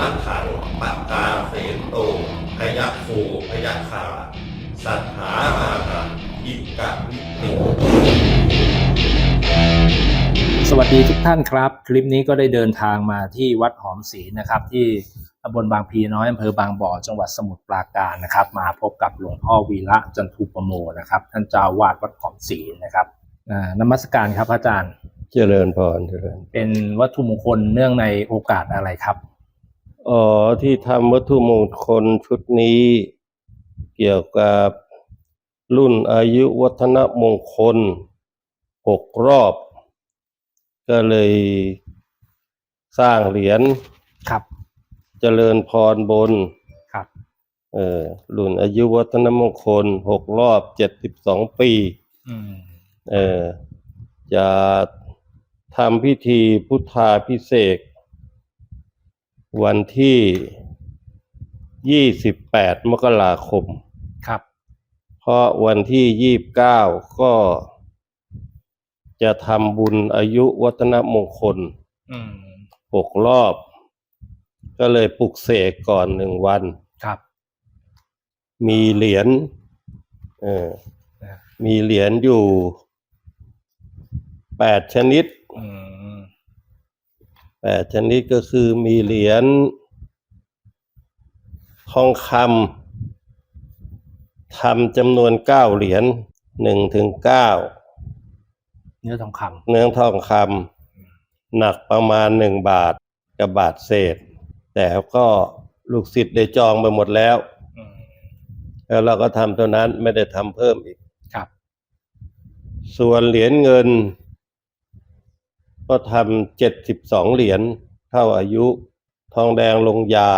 มัทถังปัตตาเสนโตพยัคคูพยัคคาสัทธามาหังอิกะวิติสวัสดีทุกท่านครับ คลิปนี้ก็ได้เดินทางมาที่วัดหอมศรีนะครับ ที่ตำบลบางพลีน้อยอำเภอบางบ่อจังหวัดสมุทรปราการนะครับ มาพบกับหลวงพ่อวีระจันทุปโมนะครับ ท่านเจ้าวาดวัดหอมศรีนะครับอ่านมัสการครับอาจารย์ เจริญพรเจริญ เป็นวัตถุมงคลเนื่องในโอกาสอะไรครับ อ๋อที่ทำวัตถุมงคลชุดนี้ เกี่ยวกับรุ่นอายุวัฒนมงคลหกรอบ ก็เลยสร้างเหรียญครับเจริญพรบนครับเออรุ่นอายุวัฒนมงคลหกรอบเจ็ดสิบสองปีอืมเออจะทำพิธีพุทธาพิเศษก วันที่ยี่สิบแปดมกราคม ครับ เพราะวันที่ยี่บเก้าก็จะทำบุญอายุวัฒนมงคลอืมหกรอบ ก็เลยปลุกเสกก่อนหนึ่งวัน ครับ มีเหรียญเออนะมีเหรียญอยู่แปดชนิดอืม แปดชนิดก็คือมีเหรียญทองคำทำจำนวนเก้าเหรียญหนึ่งถึงเก้าเนื้อทองคเนื้อทองคำหนักประมาณหนึ่งบาทกับบาทเศษ แต่ก็ลูกศิษย์ได้จองไปหมดแล้วำอืมแล้วเราก็ทำเท่านั้นไม่ได้ทำเพิ่มอีก ครับ ส่วนเหรียญเงิน ก็ทำเจ็ดสิบสองเหรียญเท่าอายุ ทองแดงลงยา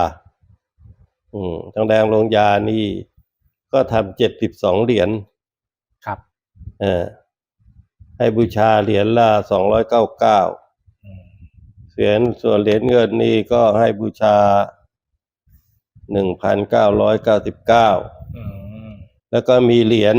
อืมทองแดงลงยานี่ ก็ทำเจ็ดสิบสองเหรียญครับ เออให้บูชาเหรียญละสองร้อยเก้าเก้าอืมเหรียญส่วนเหรียญเงินนี่ก็ให้บูชาหนึ่งพันเก้าร้อยเก้าสิบเก้าอืมแล้วก็มีเหรียญ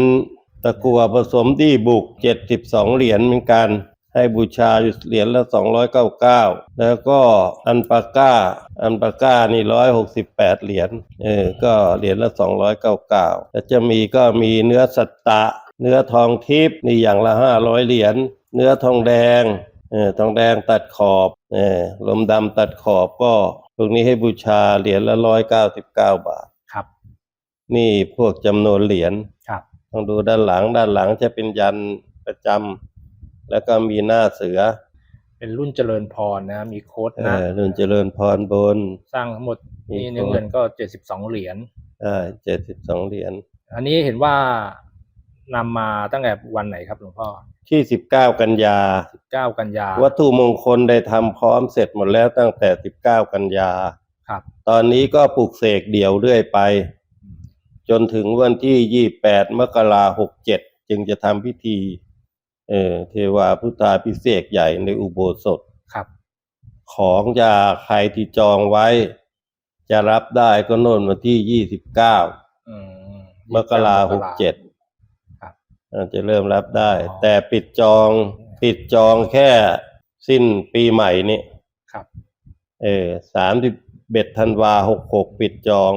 ตะกัวผสมดีบุกเจ็ดสิบสองเหรียญเหมือนกัน ให้บูชาอยู่เหรียญละสองร้อยเก้าเก้าแล้วก็อันปาก้า อันปาก้านี่ร้อยหกสิบแปดเหรียญ เออ ก็เหรียญละสองร้อยเก้าเก้าแล้วจะมีก็มีเนื้อสัตตะ เนื้อทองทิพย์นี่อย่างละห้าร้อยเหรียญ เนื้อทองแดง เออ ทองแดงตัดขอบ เออ ลมดำตัดขอบก็พวกนี้ให้บูชาเหรียญละร้อยเก้าสิบเก้าบาท ครับ นี่พวกจำนวนเหรียญ ครับ ต้องดูด้านหลัง ด้านหลังจะเป็นยันประจำ แล้วก็มีหน้าเสือ เป็นรุ่นเจริญพรนะ มีโค้ดเอนะอรุ่นเจริญพรบน สร้างทั้งหมดมีนี่เนื้อโค้ดเงินก็เจ็ดสิบสองเหรียญได้เจ็ดสิบสองเหรียญอันนี้เห็นว่านำมาตั้งแต่วันไหนครับหลวงพ่อ ที่สิบเก้ากันยาเก้ากันยา วัตถุมงคลได้ทำพร้อมเสร็จหมดแล้วตั้งแต่สิบเก้ากันยาครับ ตอนนี้ก็ปลูกเสกเดี่ยวเรื่อยไป จนถึงวันที่ยี่แปดมกราหกเจ็ดจึงจะทำพิธี เออเทวาพุทธาพิเศษกใหญ่ในอุโบสถครับ ของจะใครที่จองไว้ จะรับได้ก็โน่นวันที่ยี่สิบเก้าอืมมกราหกเจ็ดครับจะเริ่มรับได้อ๋อแต่ปิดจองปิดจองแค่สิ้นปีใหม่นี่ครับเออสามสิบเบ็ดธันวาหกหกปิดจอง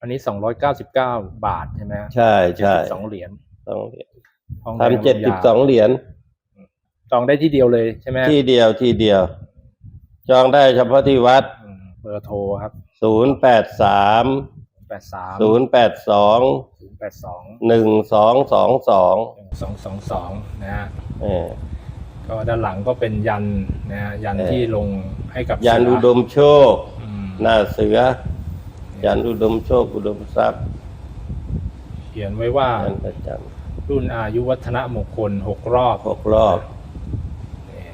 อันนี้สองร้อยเก้าสิบเก้าบาทใช่ไหมใช่ใช่สองเหรียญต้องเหรียญ ทองแดงทำเจ็ดสิบสองเหรียญจองได้ที่เดียวเลยใช่ไหมที่เดียวที่เดียว จองได้เฉพาะที่วัดอืมเบอร์โทรครับศูนย์แปดสามแปดสามศูนย์แปดสองศูนย์แปดสองหนึ่งสองสองสองสองสองสองนะฮะเออก็ด้านหลังก็เป็นยันนะฮะยันเออที่ลงให้กับยันเสือุดมโชคอืมหน้าเสือ ยันอุดมโชคอุดมทรัพย์ เขียนไว้ว่ายันป ระจรุ่นอายุวัฒนมงคลหกรอบำหกรอบนี่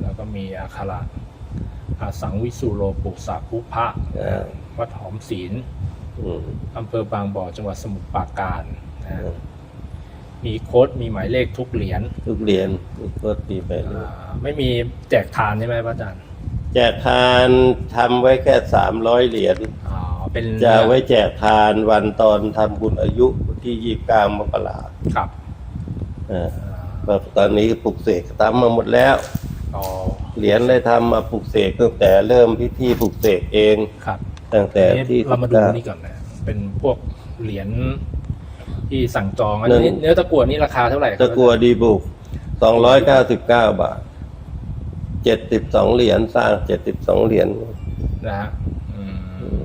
แล้วก็มีอักขระอาสังวิสุโรปุสาคุพะเออวัดหอมศีลอืมอำเภอบางบ่อจังหวัดสมุทรปราการนะเอฮะอมีโค้ดมีหมายเลขทุกเหรียญทุกเหรียญทุกโคตรปีไปเลยอ่าไม่มีแจกทานใช่ไหมพระอาจารย์แจกทานทำไว้แค่สามร้อยเหรียญอ๋อเป็นจะไว้แจกทานวันตอนทำบุญอายุ ที่ยี่เก้ามกราครับเอออ่าแบบตอนนี้ปลุกเสกทำมาหมดแล้วอ๋อเหรียญได้ทำมาปลุกเสกตั้งแต่เริ่มพิธีปลุกเสกเอง ครับตั้งแต่ทีนี้ที่เรามาดู19นี่ก่อนนะเป็นพวกเหรียญที่สั่งจองอันนั่นี้นเนื้อตะกั่วนี่ราคาเท่าไหร่ครับตะกัวดีบุกสองร้อยเก้าสิบเก้าบาทเจ็ดสิบสองเหรียญสร้างเจ็ดสิบสองเหรียญนะฮะอืม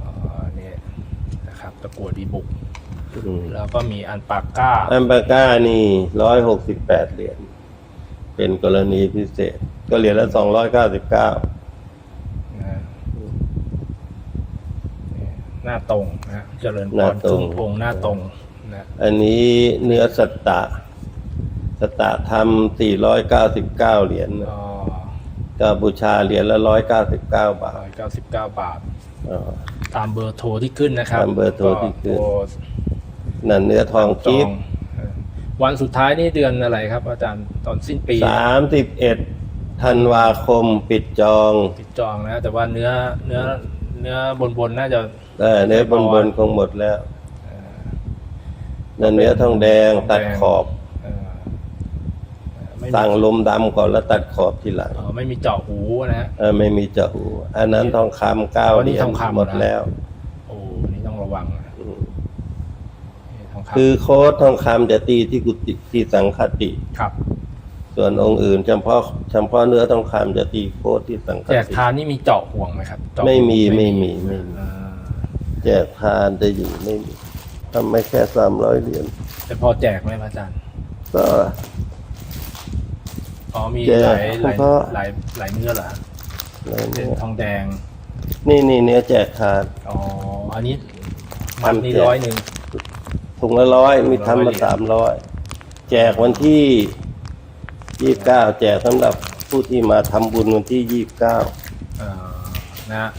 อ๋อนี่นะครับ ตะกั่วดีบุก อืมแล้วก็มีอันปากก้า อัมปาก้านี่ร้อยหกสิบแปดเหรียญเป็นกรณีพิเศษ ก็เหรียญละสองร้อยเก้าสิบเก้านะนี่หน้าตรงนะเจริญพหน้ารตรงครึ่งองค์หน้าตรงนะอันนี้เนื้อสตตะสตตะทำสี่ร้อยเก้าสิบเก้าเหรียญอ๋อก็บูชาเหรียญละร้อยเก้าสิบเก้าบาร้ทอยเก้าสิบเก้าบาทอ๋อ ตามเบอร์โทรที่ขึ้นนะครับตามเบอร์โทรที่ขึ้นก็นั่นเนื้อทองจกิฟเออวันสุดท้ายนี่เดือนอะไรครับ อาจารย์ตอนสิ้นปีสามสิบเอ็ดธันวาคมปิดจองปิดจองนะแต่ว่าเนื้อเนื้อเนื้อบนบนๆน่าจะ เออเนื้อบนบนๆคงหมดแล้ว นั่นเนื้อทองแดงทองแดงตัดขอบเออ ไม่มีสั่งลมดำก่อนแล้วตัดขอบทีหลังอ๋อไม่มีเจาะหูนะฮะ เออไม่มีเจาะหู อันนั้นทองคำเก้าอ๋อเหนี่รียญทองคำหมดนะแล้ว โอ้นี่ต้องระวังนะอืมนี่ทองคำคือโค้ดทองคำจะตีที่กุฏิที่สังคติครับ ส่วนองค์อื่นเฉพาะเฉพาะเนื้อทองคำจะตีโค้ดที่สังคแจกติ ทานนี่มีเจาะห่วงไหมครับเจาะไม่มีห่วงไม่มีไม่มี อ่าแจกทานจะอยู่ไม่มีทำไม่แค่สามร้อยเหรียญแต่พอแจกไหมพระอาจารย์ ก็ อ๋อมีแจกหลายหลายเฉพาะหลายหลายเนื้อเหรอฮะอะไรเป็เนี่นยทองแดง นี่นี่เนื้อแจกทานอ๋อ อันนี้มันนี่ทำแจกร้อยหนึ่ง ถุงละร้อยมีทำร้อยเหรีมายญ สามร้อยแจกวันที่ยี่สิบเก้าแจกสำหรับผู้ที่มาทำบุญวันที่ยี่สิบเก้าอ่านะฮะ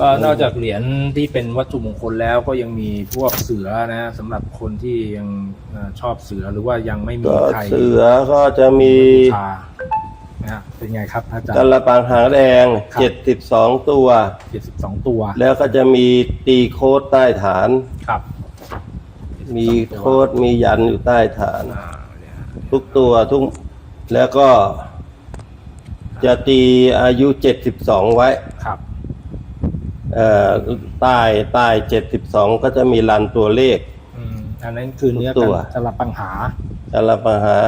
ก็นอกจากเหรียญที่เป็นวัตถุมงคลแล้วก็ยังมีพวกเสือนะสำหรับคนที่ยังเอ่อชอบเสือหรือว่ายังไม่มีก็ใครเสือก็จะมีบูชานะฮะเป็นไงครับอาจารกย์ระปังหางแดงครับ เจ็ดสิบสองตัว เจ็ดสิบสองตัวแล้วก็จะมีตีโค้ดใต้ฐาน ครับมีโค้ดมียันอยู่ใต้ฐาน อ่าเนี่ยทุกตัวทุกแล้วก็จะตีอายุเจ็ดสิบสองไว้ ครับเอ่อ ใต้ใต้เจ็ดสิบสองก็จะมีรันตัวเลข อืมอันนั้นคือเนื้อตักันว สลับปัญหากระปังหา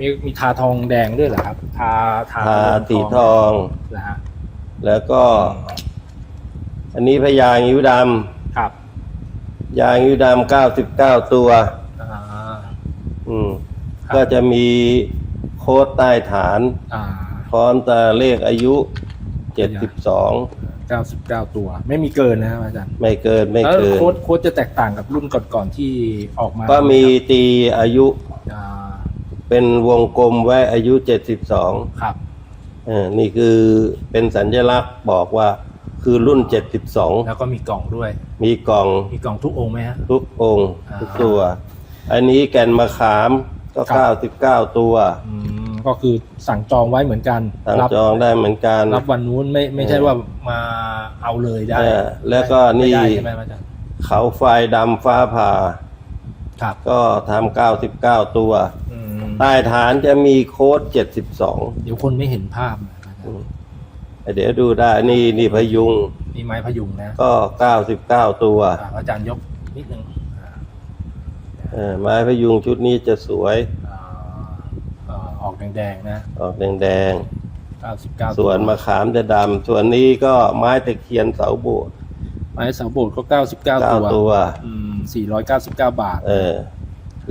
มีมีทาทองแดงด้วยเหรอครับ ทาทาทาสีทอง นะฮะแล้วก็ อันนี้พญางิ้วดครับำยางิ้วดำเก้าสิบเก้าตัว อ่า อืมครับ ก็จะมีโค้ดใต้ฐาน อ่าพร้อมแต่เลขอายุเจ็ดสิบสอง เก้าสิบเก้าตัว ไม่มีเกินนะครับอาจารย์ไม่เกินไม่แล้วเกิน โค้ดโค้ดจะแตกต่างกับรุ่นก่อนๆที่ออกมาก็มีตีอายุอ่าเป็นวงกลมไว้อายุเจ็ดสิบสองครับ เออนี่คือเป็นสัญลักษณ์บอกว่าคือรุ่นเจ็ดสิบสองแล้วก็มีกล่องด้วยมีกล่องมีกล่องทุกองค์ไหมฮะ ทุกองค์อ่าทุกตัว อันนี้แก่นมะขามก็ ครับเก้าสิบเก้าตัวอืมก็คือสั่งจองไว้เหมือนกันสั่งรัจองได้เหมือนกัน รับวันนู้นไม่ไม่ใช่ว่ามา เอาเลยได้เออแล้วก็ไม่นี่ได้ใช่ไหมอาจารย์เขาไฟดำฟ้าผ่า ครับ ก็ทำเก้าสิบเก้าตัว อืมใต้ฐานจะมีโค้ดเจ็ดสิบสองเดี๋ยวคนไม่เห็นภาพนะอาจารย์เดี๋ยวดูได้นี่นี่พยุงนี่ไม้พยุงนะก็เก้าสิบเก้าตัวอ่าอาจารย์ยกนิดนึงอ่าเออไม้พยุงชุดนี้จะสวย อ่าอ่าออกแดงๆนะ ออกแดง 99ๆส่วนมะขามจะดำส่วนนี้ก็ไม้ตะเคียนเสาโบสถ์ไม้เสาโบสถ์ก็ 99เก้าตัวตัวอืม499 บาท เออ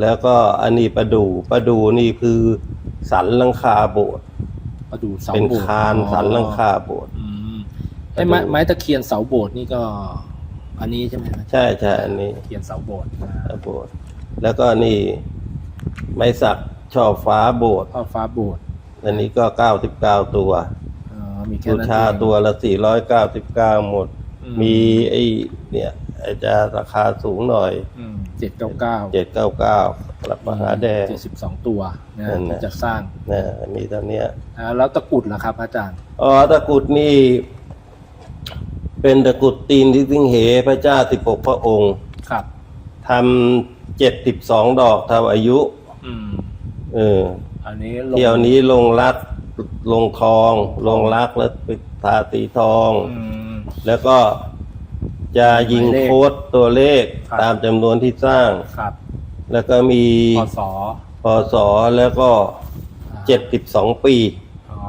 แล้วก็อันนี้ประดูประดูนี่คือสันหลังคาโบสถ์มาดูเสาเป็นโบสถ์คานอ๋อสันหลังคาโบสถ์ อืมไอ้ไม้ไม้ตะเคียนเสาโบสถ์นี่ก็ อันนี้ใช่ไหมใช่ใช่อันนี้ตะเคียนเสาโบสถ์นะเสาโบสถ์แล้วก็นี่ไม้สักช่อฟ้าโบสถ์พ่อฟ้าโบสถ์ อันนี้ก็เก้าสิบเก้าตัวอ๋อมีแค่บูนั้นชาเองตัวละสี่ร้อยเก้าสิบเก้าหมด อืมมีไอ้เนี่ยไอ้จะราคาสูงหน่อยอืม799เจ็ดเก้าเก้ารับมหาแดง72ตัวนะนั่นน่ะ ที่จะสร้างนะมีเท่าเนี้ยอ่าแล้วตะกรุดล่ะครับ อาจารย์อ๋อตะกรุดนี่ เป็นตะกรุดตีนที่สิงเหพระเจ้าสิบหกพระองค์ครับ ทำเจ็ดสิบสองดอกเท่าอายุ อืม เออ อันนี้ลงเที่ยวนี้ลงรักลงทอง ลงรักแล้วไปทาสีทอง อืม แล้วก็จะยิงหมายเลขโค้ดตัวเลขครับ ตามจำนวนที่สร้าง ครับแล้วก็มีพศพศแล้วก็เจ็ดสิบสองปี อ๋อ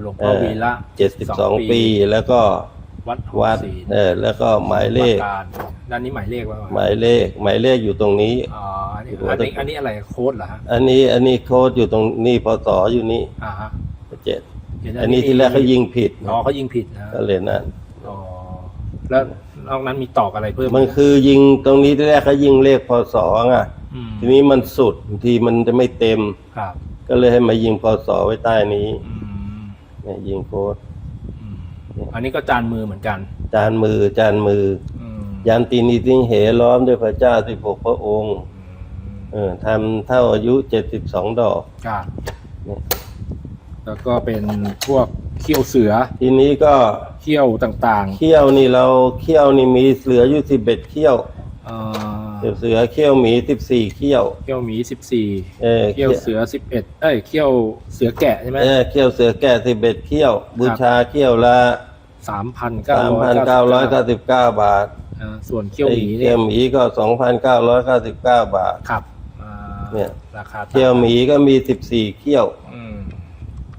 หลวงพ่อวีระเจ็ดสิบสองปี แล้วก็ วัดหอวัดศรีเออแล้วก็หมายเลขวัดการด้านนี้หมายเลขว่าหมายเลขหมายเลขอยู่ตรงนี้อ๋ออันนี้อันนี้อันนี้อะไรโค้ดเหรอฮะอันนี้อันนี้โค้ดอยู่ตรงนี่พศอยู่นี่อ่าฮะเจ็ดเห็อันนี้ที่แรกเขายิงผิดอ๋อเขายิงผิดนะก็เลยนั่นอ๋อแล้วนอกนั้นมีตอกอะไรเพิ่มไหมันคือยิงตรงนี้ที่แรกเขายิงเลขพศไงมทีนี้มันสุดบางทีมันจะไม่เต็มครับ ก็เลยให้มายิงพศไว้ใต้นี้อืมเนี่ยยิงโค้ด อืมอันนี้ก็จานมือเหมือนกัน จานมือจานมืออืมยันตีนีติงเหล้อมด้วยพระเจ้าสิบหกพระองค์อืมเออทำเท่าอายุเจ็ดสิบสองดอก ครับเนี่ยแล้วก็เป็นพวกเขี้ยวเสือทีนี้ก็เขี้ยวต่างเขี้ยวนี่เราเขี้ยวนี่มีเสืออยู่สิบเอ็ดเขี้ยว ๆเอ่อ เสือเขี้ยวหมีสิบสี่เขี้ยว เขี้ยวหมีสิบสี่เออเขี้ยวเสือสิบเอ็ดเอ้ยเขี้ยวเสือแกะใช่ไหมเออเขี้ยวเสือแก่สิบเอ็ดเขี้ยว บูชาเขี้ยวละสามพันเก้าสามร้อยพันเก้าร้อยเก้าสิบเก้าบาทส่วนเขี้ยวหมีไอ้เนี่เขี้ยยวหมีก็สองพันเก้าร้อยเก้าสิบเก้าบาทครับอ่าเนี่ยราคาต่างเขี้ยวหมีก็มีสิบสี่เขี้ยวอืม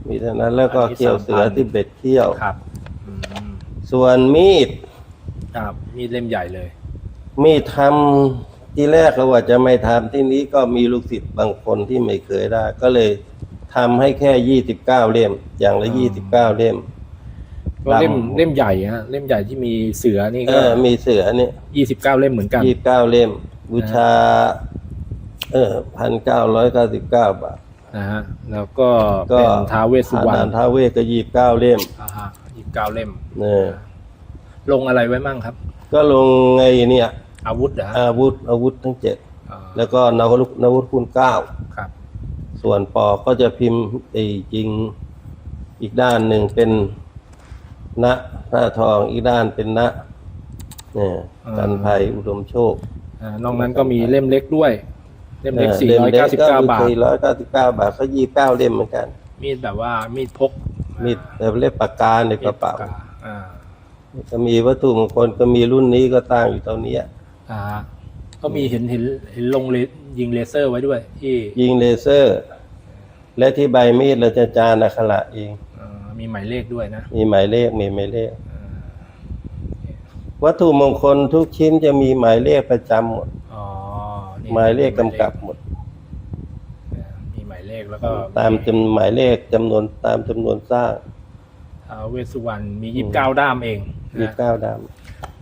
มีเท่านั้นแล้วก็อันนี้เขี้ยวเสือ3,000สิบเอ็ดเขี้ยวครับอืมส่วนมีดครับมีดเล่มใหญ่เลย มีดทำ ที่แรกเราว่าจะไม่ทำที่นี้ก็มีลูกศิษย์บางคนที่ไม่เคยได้ ก็เลยทำให้แค่ยี่สิบเก้าเล่ม อย่างละยี่สิบเก้าเล่ม ก็เล่มดำ เล่มใหญ่ฮะเล่มใหญ่ที่มีเสือนี่เอก็อ มีเสือเนี่ยยี่สิบเก้าเล่มเหมือนกัน ยี่สิบเก้าเล่ม บูชา เออพันเก้าร้อยเก้าสิบเก้าบาท นะฮะแล้วก็ก็เป็นท้าวเวสสุวรรอาณนท้าวเวสก็ยี่สิบเก้าเล่มอ่าฮะยี่สิบเก้าเล่ม เนี่ยลงอะไรไว้มั่งครับ ก็ลงไงเนี่ย อาวุธเหรอฮะอาวุธอาวุธทั้งเจ็ดอ่าแล้วก็นาวรุนวุธคูณเก้าครับส่วนปอกก็จะพิมพ์ไอ้จริงอีกด้านหนึ่งเป็นณหน้าทองอีกด้านเป็นณเนี่ยกันภัยอุดมโชคอ่านอกนั้นก็มีเล่มเล็กด้วย เล่มเล็กออสี่ร้อยเก้าสิบเก้าบาท สี่ร้อยเก้าสิบเก้าบาทก็ยี่เก้าเล่มเหมือนกัน มีดแบบว่ามีดพกมีดแบบเล่มปากกาในกระเป๋ามีดปกกอ่า ก็มีวัตถุมงคลก็มีรุ่นนี้ก็ตั้งอยู่ตรงเนี้ย อ่าก็มีเห็นเห็นเห็นลงเลยิงเลเซอร์ไว้ด้วย ที่ยิงเลเซอร์ และที่ใบมีดเราจะจานอักขระเองอ่ามีหมายเลขด้วยนะมีหมายเลขมีหมายเลขอ่าวัตถุมงคลทุกชิ้นจะมีหมายเลขประจำหมด อ๋อนี่หมายเลขกำกับหมด มีหมายเลขแล้วก็ตามจำหมายเลขจำนวนตามจำนวนสร้างท้าวเวสสุวรรณมียี่สิบเก้าด้ามเองยี่เก้าด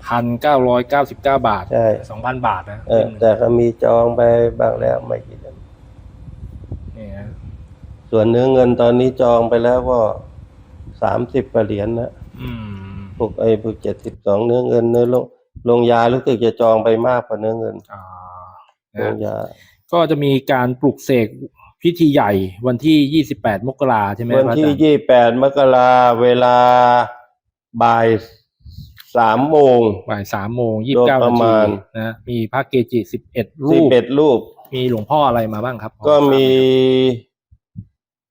พันเก้าร้อยเก้าสิบเก้าบาทใช่ สองพันบาทนะำเออแต่ก็มีจองไปบ้างแล้วไม่กี่เดือนนี่ฮะส่วนเนื้อเงินตอนนี้จองไปแล้วก็สามสิบเหรียญนะอืมพวกไอ้พวกเจ็ดสิบสองเนื้อเงินเนื้อลงลงยารู้สึกจะจองไปมากกว่าเนื้อเงินอ่าลนะงยาก็จะมีการปลุกเสกพิธีใหญ่วันที่ยี่สิบแปดมกราใช่ไหมวันพระอาที่จารย์ยี่แปดมกราเวลาบ่าย สามโมง บ่ายสามโมงยี่สิบเก้าโดยปนาระทีมาณ นะมีพระเกจิสิบเอ็ดรูสิบป เอ็ดรูป มีหลวงพ่ออะไรมาบ้างครับก็มี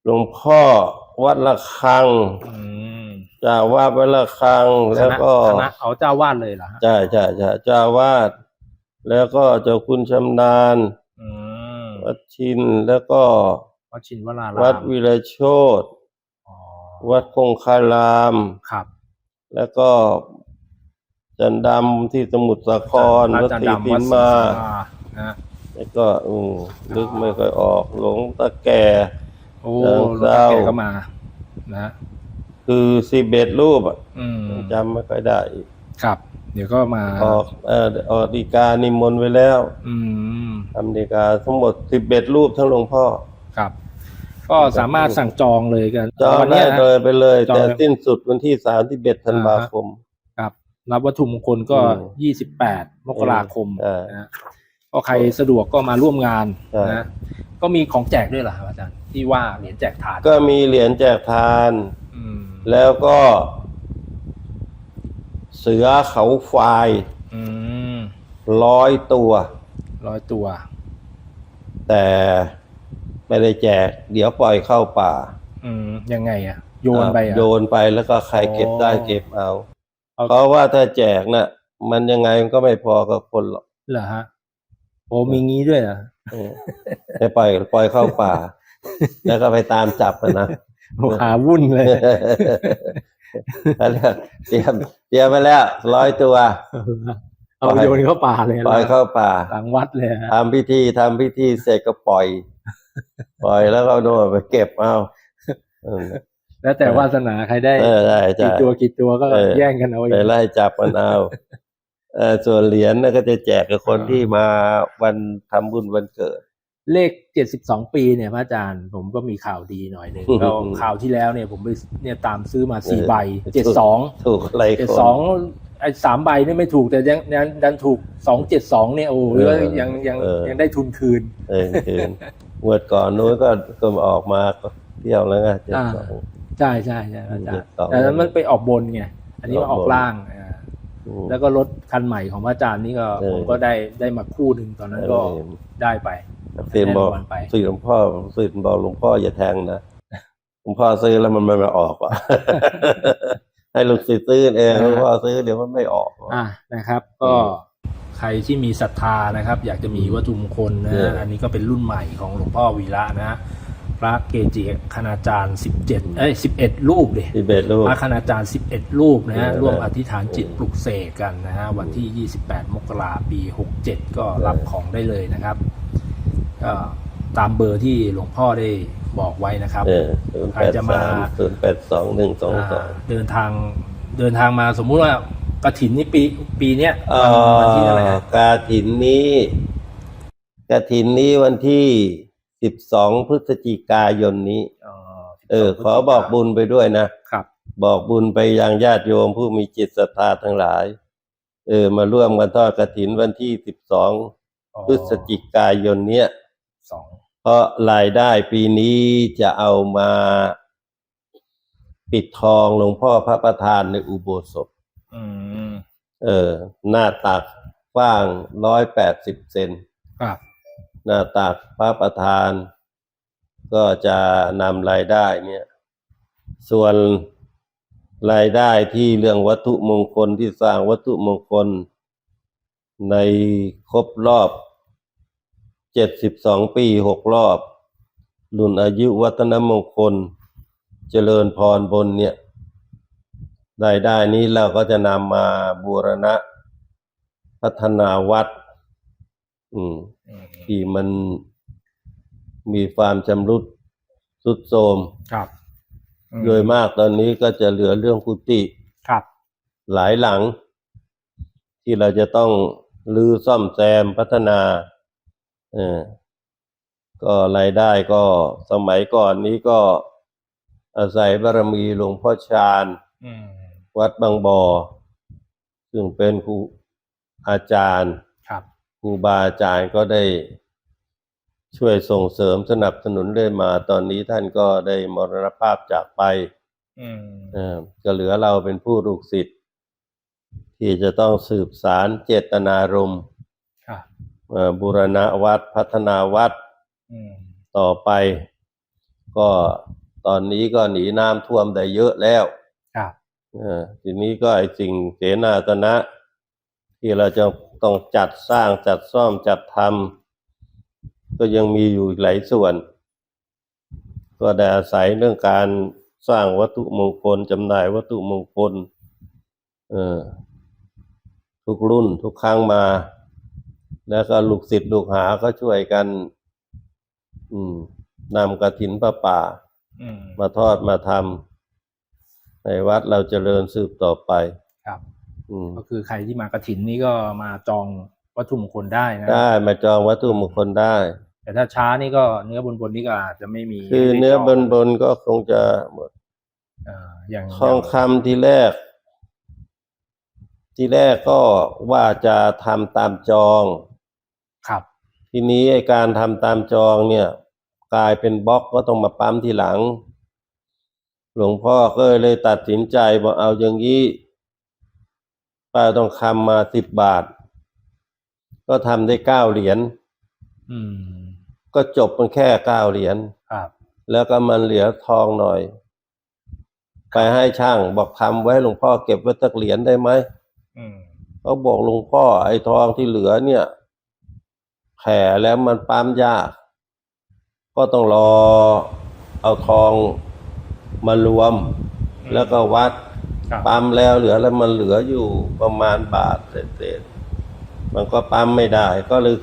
หลวงพ่อวัดละคังอืมเจ้าวาดวัดละคัง แล้วก็ คณะเอาเจ้าวาดเลยเหรอฮะใช่ใช่ใช่เจ้าวาดแล้วก็เจ้าคุณชำนาญ อืมวัดชิน แล้วก็วัดชินวรารามวัดวิรโชตอ๋อวัดคงคาราม ครับ แล้วก็ จันดำที่สมุทรสาครพระวัดอาจารย์ศรีดำพิวัดมศรีมา นะแล้วก็อืมนึกไม่ค่อยออก หลวงตาแก่โอ้เจ้าหลวงตาแกก็มา นะ คือสิบเอ็ดรูปอะอืมจำไม่ค่อยได้อีกครับ เดี๋ยวก็มาออกเอ่อออกดีกานิมนต์ไว้แล้ว อืมทำดีกาทั้งหมดสิบเอ็ดรูปทั้งหลวงพ่อครับก็สามารถสั่งจองเลยกันจองวันได้เนี้ยนะโดยไปเลยจองแต่เลยสิ้นสุดวันที่สามที่เบ็ดธันวาคมค รับรับวัตถุมงคลก็อืมยี่สิบแปดมกราคมเออนะก็ใครสะดวกก็มาร่วมงานใช่นะก็มีของแจกด้วยเหรอครับอาจารย์ที่ว่าเหรียญแจกถาดก็มีเหรียญแจกทานอืมแล้วก็ เสือเขาควายอืมร้อยตัวร้อยตัว แต่ไม่ได้แจก เดี๋ยวปล่อยเข้าป่าออืมยังไงอะโยนไปอะโยนไปแล้วก็ใครเก็บได้อ๋อเก็บเอา เอาเพราะว่าถ้าแจกน่ะ มันยังไงมันก็ไม่พอกับคนหรอกเหรอฮะโอ้มีงี้ด้วยเหรอเออไปปล่อยปล่อยเข้าป่า แล้วก็ไปตามจับมันนะโอ้หาวุ่นเลยแล้วเรียกเตรียมเตรียมไปแล้วร้อยตัว เอาโยนเข้าป่าเลยปล่อยเข้าป่าหลังวัดเลยฮะทำพิธีทำพิธีเสร็จก็ปล่อย ปล่อยแล้วก็โน่นไปเก็บเอาเออ แล้วแต่วาสนาใครได้เออได้ใช่กี่ตัวกี่ตัวก็เออแย่งกันเอาเอไปงไล่จับมันเอาเออส่วนเหรียญน่ะก็จะแจกกับคนอ่าที่มาวันทำบุญวันเกิด เลขเจ็ดสิบสองปีเนี่ยพระอาจารย์ผมก็มีข่าวดีหน่อยหนึ่งอืมก็ข่าวที่แล้วเนี่ยผมไปเนี่ยตามซื้อมาสี่เออใบเจ็ดสองถูกอะไรเจ็ดคนสองไอ้สามใบนี่ไม่ถูกแต่ยังยังดันถูกสองเจ็ดสองเนี่ยโอ้โหเออยังยังเออยังได้ทุนคืนเออคืนงวดก่อนนู้นก็ก็ออกมาก็เที่ยวแล้วไงเจ็ดสอง ใช่ใช่ใช่พระอาจารย์72แต่นั้นมันไปออกบนไงอันนี้มาออกล่างอ่าอืมแล้วก็รถคันใหม่ของพระอาจารย์นี่ก็เออผมก็ได้ได้มาคู่หนึ่งตอนนั้นก็เออได้ไปเซียนบอกแน่นอนไปสื่อหลวงพ่อสื่อบอกหลวงพ่ออย่าแทงนะหลวงพ่อซื้อแล้วมันไม่มาออกอะให้ลูกศิษย์ซื้อเองหลวงพ่อซื้อเดี๋ยวมันไม่ออกอะนะครับ ก็ใครที่มีศรัทธานะครับ อยากจะมีวัตถุมงคลนะเออฮะอันนี้ก็เป็นรุ่นใหม่ของหลวงพ่อวีระนะฮะ พระเกจิคณาจารย์สิบเจ็ดเอ้ยสิบเอ็ดรูปดิที่เบตลูกพระคณาจารย์สิบเอ็ดรูปนะฮะเออร่วมอธิษฐานจิตปลุกเสกกันนะฮะ วันที่ยี่สิบแปดมกราปีหกเจ็ดก็รับของได้เลยนะครับ ก็ตามเบอร์ที่หลวงพ่อได้บอกไว้นะครับ เออศูนย์ใครแปดจะมา สามศูนย์แปดสองหนึ่งสองสอง อ่าเดินทางเดินทางมาสมมุติว่ากระถินนี่ปีปีเนี้ยเอ่วันที่เท่าไหร่อฮะกาถินนี้กาถินนี้วันที่ สิบสองพฤศจิกายนนี้อ๋อเออ ขอบอกบุญไปด้วยนะครับ บอกบุญไปยังญาติโยมผู้มีจิตศรัทธาทั้งหลาย เออ มาร่วมกันทอดกระถินวันที่สิบสองอ๋อพฤศจิกายนเนี้ยสองเพราะรายได้ปีนี้จะเอามาปิดทองหลวงพ่อพระประธานในอุโบสถอืมเออ หน้าตักกว้างร้อยแปดสิบเซนครับ หน้าตักพระประธาน ก็จะนำรายได้เนี่ยส่วนรายได้ที่เรื่องวัตถุมงคลที่สร้างวัตถุมงคล ในครบรอบเจ็ดสิบสองปีหกรอบ รุ่นอายุวัฒนมงคล เจริญพรบนเนี่ยรายได้นี้เราก็จะนำมาบูรณะ พัฒนาวัด อืมที่มันมีความชำรุดทรุดโทรมครับอืโดยมากตอนนี้ก็จะเหลือเรื่องกุฏิครับ หลายหลัง ที่เราจะต้องรื้อซ่อมแซมพัฒนาเออก็รายได้ก็สมัยก่อนนี้ก็อาศัยบารมีหลวงพ่อชาญอืมวัดบางบ่อซึ่งเป็นครูอาจารย์ ครับครูบาอาจารย์ก็ได้ช่วยส่งเสริมสนับสนุนเรื่อยมา ตอนนี้ท่านก็ได้มรณภาพจากไปอืมเอ่อก็เหลือเราเป็นผู้ลูกศิษย์ที่จะต้องสืบสารเจตนารมณ์ครับเอ่อบูรณะวัดพัฒนาวัดอืมต่อไป ก็ตอนนี้ก็หนีน้ำท่วมได้เยอะแล้วครับเออทีนี้ก็ไอสิ่งเสนาสนะ ที่เราจะ ต้องจัดสร้างจัดซ่อมจัดทำก็ยังมีอยู่อีกหลายส่วน ก็ได้อาศัยเรื่องการสร้างวัตถุมงคลจำหน่ายวัตถุมงคลเออทุกรุ่นทุกครั้งมา แล้วก็ลูกศิษย์ลูกหาก็ช่วยกันอืมนำกระถินพระป่าอืมมาทอดมาทำในวัดเราเจริญสืบต่อไปครับอืม ก็คือใครที่มากระถินนี่ก็มาจองวัตถุมงคลได้นะได้มาจองวัตถุมงคลได้ แต่ถ้าช้านี่ก็เนื้อบนบนๆนี่ก็อาจจะไม่มี คือให้ได้เนื้อจงบนบนๆก็คงจะหมดเอ่ออย่างทองคำที่แรก ที่แรกก็ว่าจะทำตามจอง ครับ ทีนี้ไอการทำตามจองเนี่ย กลายเป็นบล็อกก็ต้องมาปั๊มทีหลัง หลวงพ่อก็เลยตัดสินใจบอกเอาอย่างนี้ ป้าต้องคำมาสิบบาท ก็ทำได้เก้าเหรียญอืมก็จบมันแค่เก้าเหรียญครับแล้วก็มันเหลือทองหน่อย ไปให้ช่างบอกทำไว้หลวงพ่อเก็บไว้สักเหรียญได้ไหมอืมเขาบอกหลวงพ่อไอ้ทองที่เหลือเนี่ยแผ่แล้วมันปั๊มยาก ก็ต้องรอเอาทองมารวม แล้วก็วัดครับ ปั๊มแล้วเหลือแล้วมันเหลืออยู่ประมาณบาทเศษๆมันก็ปั๊มไม่ได้ ก็เลย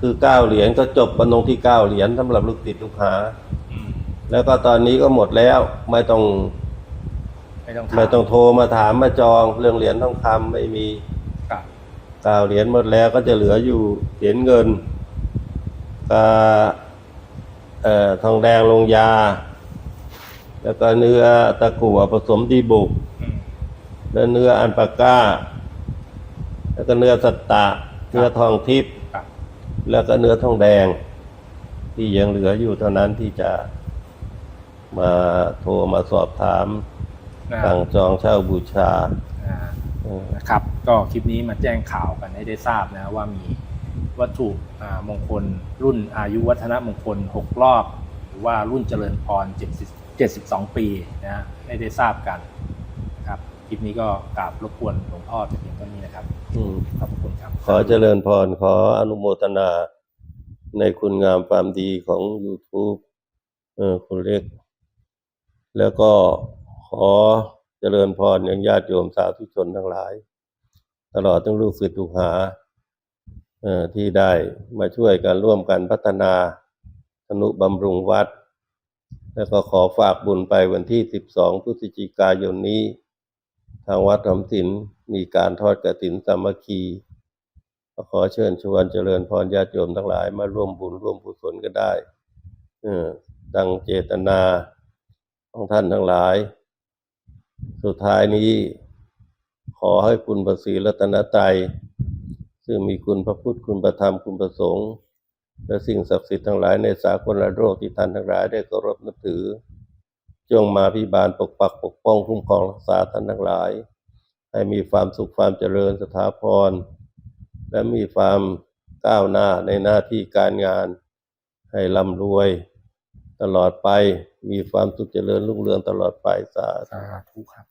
คือเก้าเหรียญก็จบกันตรงที่เก้าเหรียญสำหรับลูกติดลูกหาอืมแล้วก็ตอนนี้ก็หมดแล้วไม่ต้อง ไม่ต้องถามไม่ต้องโทรมาถามมาจองเรื่องเหรียญทองคำไม่มีครับเก้าเหรียญหมดแล้วก็จะเหลืออยู่เหรียญเงินกับเอ่อทองแดงลงยา แล้วก็เนื้อตะกั่วผสมดีบุกอืมแล้วเนื้ออันปาก้า แล้วก็เนื้อสัตตะ เนื้อทองทิพย์ครับแล้วก็เนื้อทองแดง ที่ยังเหลืออยู่เท่านั้นที่จะมาโทรมาสอบถามนะสั่งจองเช่าบูชาอ่าเออนะครับ ก็คลิปนี้มาแจ้งข่าวกันให้ได้ทราบนะว่ามีวัตถุอ่ามงคล รุ่นอายุวัฒนมงคล 6 รอบ หรือว่ารุ่นเจริญพร70 72 ปีนะให้ได้ทราบกันนะครับคลิปนี้ก็กราบรบกวนหลวงพ่อแต่เพียงเท่านี้นะครับอืมขอบคุณครับขอเจริญพรขออนุโมทนาในคุณงามความดีของ YouTube เออคุณเล็ก แล้วก็ขอเจริญพรยังญาติโยมสาธุชนทั้งหลาย ตลอดทั้งลูกศิษย์ลูกหาเอ่อที่ได้มาช่วยกันร่วมกันพัฒนาธนุบำรุงวัด แล้วก็ขอฝากบุญไปวันที่ 12 พฤศจิกายนนี้ ทางวัดหำสินมีการทอดกฐินสามัคคีก็ขอเชิญชวนเจริญพรญาติโยมทั้งหลายมาร่วมบุญร่วมกุศลก็ได้อดังเจตนาของท่านทั้งหลาย สุดท้ายนี้ ขอให้คุณพระศรีรัตนตรัยซึ่งมีคุณพระพุทธคุณพระธรรมคุณพระสงฆ์ และสิ่งศักดิ์สิทธิ์ทั้งหลายในสากลโลกที่ท่านทั้งหลายได้เคารพนับถือ จงมาพิบาลปกปักปกป้องคุ้มครองรักษาท่านทั้งหลาย ให้มีความสุขความเจริญสถาพร และมีความก้าวหน้าในหน้าที่การงาน ให้ร่ำรวย ตลอดไปมีความสุขเจริญรุ่งเรืองตลอดไปสาธุสาธุครับ